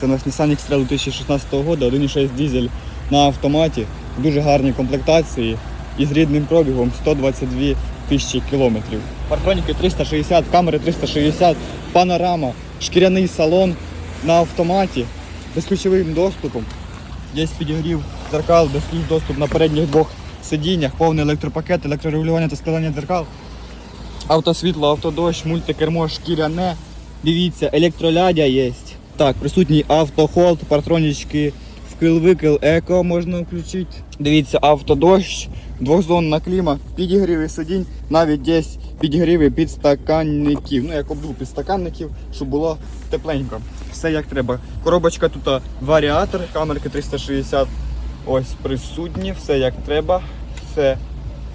Це наш Nissan X-Trail 2016 року, 1.6 дизель на автоматі, в дуже гарній комплектації і з рідним пробігом 122 тисячі кілометрів. Парктроніки 360, камери 360, панорама, шкіряний салон на автоматі, безключовим доступом. Є підігрів дзеркал, безключ доступ на передніх двох сидіннях, повний електропакет, електрорегулювання та складання дзеркал. Автосвітло, автодощ, мультикермо, шкіряне. Дивіться, електролядя є. Так, присутній автохолд, партронічки, вкил-викил, еко можна включити. Дивіться, автодощ, двохзонна кліма, підігріви сидінь, навіть є підігріви підстаканників. Ну, як обдув підстаканників, щоб було тепленько. Все як треба. Коробочка тут варіатор, камерки 360. Ось присутні, все як треба, все,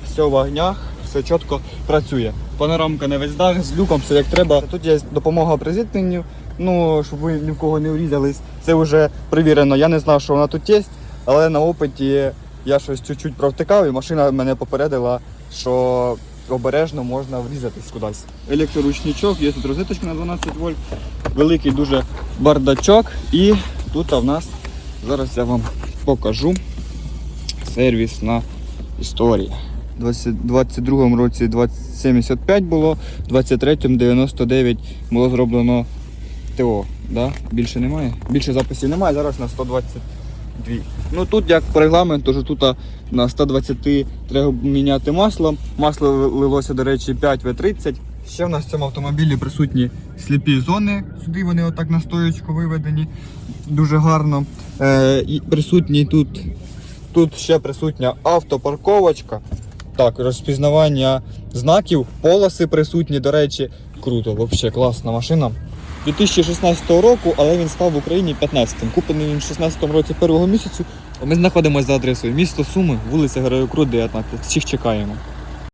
все в огнях, все чітко працює. Панорамка на весь дах з люком, все як треба. Тут є допомога при зіткненню, ну, щоб ви ні в кого не врізались. Це вже перевірено. Я не знав, що вона тут є, але на опиті я щось чуть-чуть провтикав і машина мене попередила, що обережно можна врізатись кудись. Електроручничок, є тут розеточка на 12 вольт, великий дуже бардачок і тут в нас зараз я вам покажу сервісна історія. У 22 році 2075 було, в 23-му 99 було зроблено ТО. Да? Більше немає? Більше записів немає, зараз на 122. Ну тут як по регламенту, що тут на 120 треба міняти масло. Масло лилося, до речі, 5В30. Ще в нас в цьому автомобілі присутні сліпі зони. Сюди вони отак на стоючку виведені. Дуже гарно. Е, і присутній тут Тут ще присутня автопарковочка. Так, розпізнавання знаків, полоси присутні, до речі. Круто, взагалі класна машина. 2016 року, але він став в Україні 15-м. Куплений він в 16 році першого місяцю. Ми знаходимося за адресою місто Суми, вулиця Героїв Крут, 19. Всіх чекаємо.